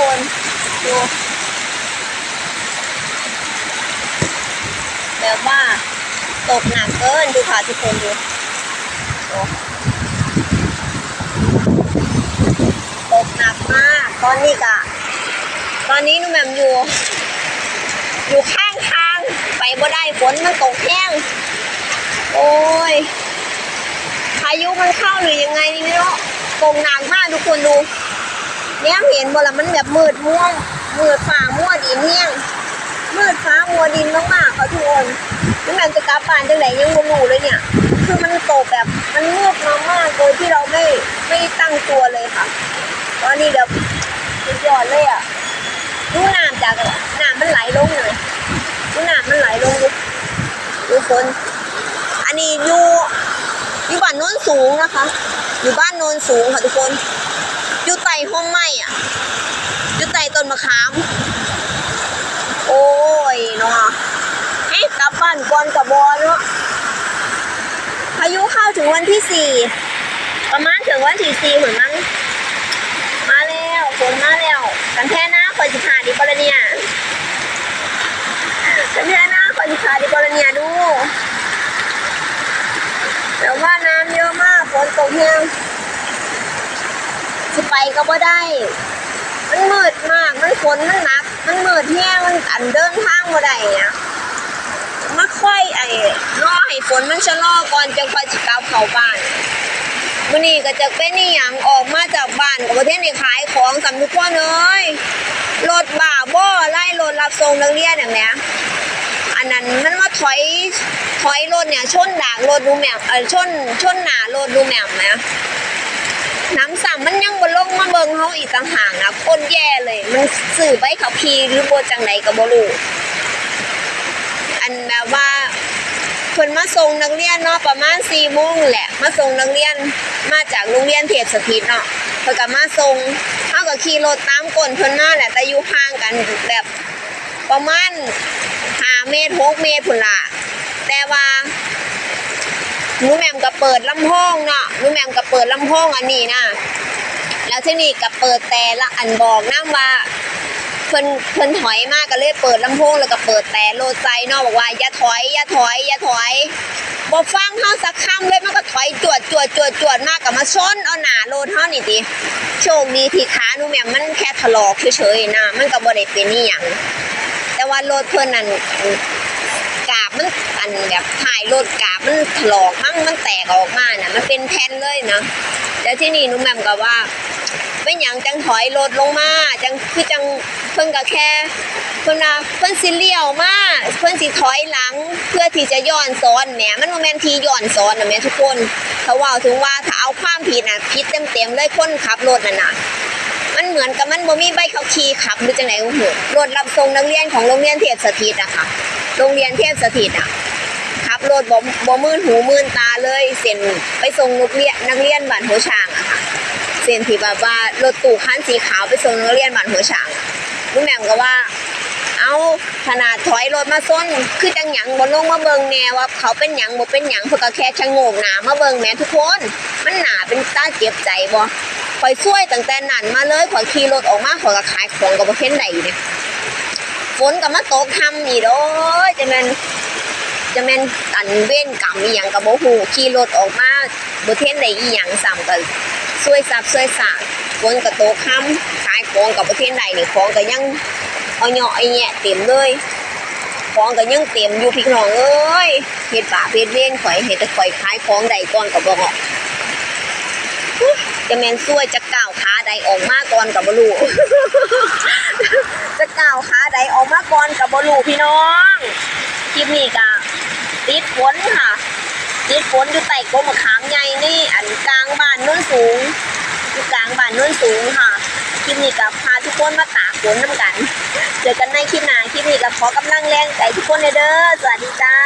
คนดูแบบว่าตกหนักเกินดูค่ะทุกคนดูตกหนักมากตอนนี้กะตอนนี้นูแหม่มอยู่ อยู่ข้างทางไปบ่ได้ฝนมันตกแห้งโอ้ยพายุมันเข้าหรือยังไงนี่ไม่รู้ตกหนักมากทุกคนดู เนี่ยเห็นบ่ละมันแบบมืดม่วงมืดฟ้ามัวดินเฮี้ยมืดฟ้ามัวดินมากๆค่ะทุกคนนี่มันจะกลับบ้านจังไหนยังบ่รู้เลยเนี่ย คือมันตกแบบมันมืดมามากโดยที่เราไม่ไม่ตั้งตัวเลยค่ะตอนนี้เดี๋ยวสุดยอดเลยอะดูน้ำจากน้ำมันไหลลงเลยดูน้ำมันไหลลงดูดูคน อันนี้อยู่อยู่บ้านโน้นสูงนะคะ อยู่บ้านโน้นสูงค่ะทุกคน ห้องไม้อะอยู่ใต้ต้นมะขาม โอ้ยเนาะเอ๊ะกลับบ้านก่อนกับบอเนาะพายุเข้าถึงวันที่สี่ประมาณถึงวันที่สี่เหมือนมั้งมาแล้วฝนมาแล้ว กันแท่หน้าคอยสิขาดิบอลเนี่ยกันแท่หน้าคอยสิขาดิบอลเนี่ยดูแต่ว่าน้ำเยอะมากฝนตกแห้ง สิไปก็บ่ได้ มันมืดมาก มันฝนมันหนัก มันมืดแห้งมันอันเดินทางบ่ได้เนี่ยมาค่อยไอ้รอให้ฝนมันชะลอก่อนจังค่อยสิกลับเข้าบ้านมื้อนี้ก็จะเป็นอีหยังออกมาจากบ้านก็บ่ทันได้ขายของสำทุกคนเอ้ยรถบ้าบ่ไล่รถรับส่งนักเรียนอย่างเนี้ยอันนั้นมันมาถอยถอยรถเนี่ยชนดากรถดูแหม่มเออชนชนหน้ารถดูแหม่มนะ น้ำซ้ำมันยังบ่ลงมาเบิงเฮาอีกต่างหากนะคนแย่เลย มันสื่อไปเขาพีหรือบ่จังไดก็บ่รู้อันแบบว่าเพิ่นมาส่งนักเรียนเนาะประมาณ4โมงแหละ มาส่งนักเรียนมาจากโรงเรียนเทพสถิตเนาะเพิ่นก็มาส่งเฮาก็ขี่รถตามกลเพิ่นมาแหละแต่อยู่ห่างกันแบบประมาณห้าเมตรหกเมตรพุ่นละแต่ว่า หนูแมมก็เปิดลำโพงเนาะหนูแมมก็เปิดลำโพงอันนี้นะแล้วที่นี่ก็เปิดแต่ละอันบอกน้ำว่าเพิ่นเพิ่นถอยมากก็เลยเปิดลำโพงแล้วก็เปิดแต่โลดใจเนาะบอกว่าอย่าถอยอย่าถอยอย่าถอยบ่ฟังเฮาสักคำเลยมันก็ถอยจวดจวดจวดจวดมากกับมาชนเอาหนาโลดเฮานี่ติโชคดีที่ขาหนูแม่มมันแค่ถลอกเฉยๆนะมันก็บ่ได้เป็นอีหยังแต่ว่ารถเพิ่นนั่น กาบมันอันแบบถ่ายรถกาบมันถลอกมั้งมันแตกออกมาน่ะมันเป็นแผ่นเลยนะแล้วที่นี่นุ่มแหม่มก็ว่าเป็นหยังจังถอยรถลงมาจังคือจังเพิ่นก็แค่เพิ่นว่าเพิ่นสิเลี้ยวมาเพิ่นสิถอยหลังเพื่อที่จะย้อนสอนแหมมันบ่แมนทีย้อนสอนนะแม่ทุกคนเขาเว้าถึงว่าถ้าเอาความผิดน่ะผิดเต็มๆเลยคนขับรถน่ะน่ะ มันเหมือนกับมันบ่มีใบขับขี่ขับหรือจังไหนโอ้โหรถรับส่งนักเรียนของโรงเรียนเทพสถิตอะค่ะ โรงเรียนเทพสถิตอะขับรถบ่บ่มื่นหูมื่นตาเลย เส้นไปส่งนักเรียนนักเรียนบ้านหัวช้างอะค่ะ เส้นที่แบบว่ารถตู้คันสีขาวไปส่งนักเรียนบ้านหัวช้างลุงแหม่มก็ว่า เอาขนาดถอยรถมาส้นคือจังหยังบ่ลงมาเบิงแน่ว่า เขาเป็นหยังบ่เป็นหยังเพิ่นก็แค่ชะโงกหน้ามาเบิงแม่ทุกคน มันหนาเป็นตาเจ็บใจบ่ ข่อยช่วยตั้งแต่นั้นมาเลยข่อยขี่รถออกมาข่อยก็ขายของก็บ่เห็นได้อยู่เนี่ยฝนก็มาตกทำอีกโอ้ยจะแมนจะแมนอันเว้นกรรมอีหยังก็บ่ฮู้ขี่รถออกมาบ่เห็นได้อีหยังซ้ำก็ช่วยซับช่วยสาฝนก็ตกค่ำขายของก็บ่เห็นได้นี่ของก็ยังเอาเหยาะไอแยะเต็มเลยของก็ยังเต็มอยู่พี่น้องเอ้ยเฮ็ดบาเฮ็ดเวรข่อยเฮ็ดแต่ข่อยขายของได้ก่อนก็บ่เหาะอุ๊ย จะแมนซวยจะก้าวขาใดออกมาก่อนก็บ่รู้จะก้าวขาใดออกมาก่อนก็บ่รู้พี่น้องคลิปนี้ก็ติดฝนค่ะติดฝนอยู่ใต้กมมะขามใหญ่นี่อันกลางบ้านโน้นสูงอยู่กลางบ้านโน้นสูงค่ะคลิปนี้ก็พาทุกคนมาตากฝนน้ำกัน เจอกันในคลิปหน้าคลิปนี้ก็ขอกำลังแรงใจทุกคนเลยเด้อสวัสดีจ้า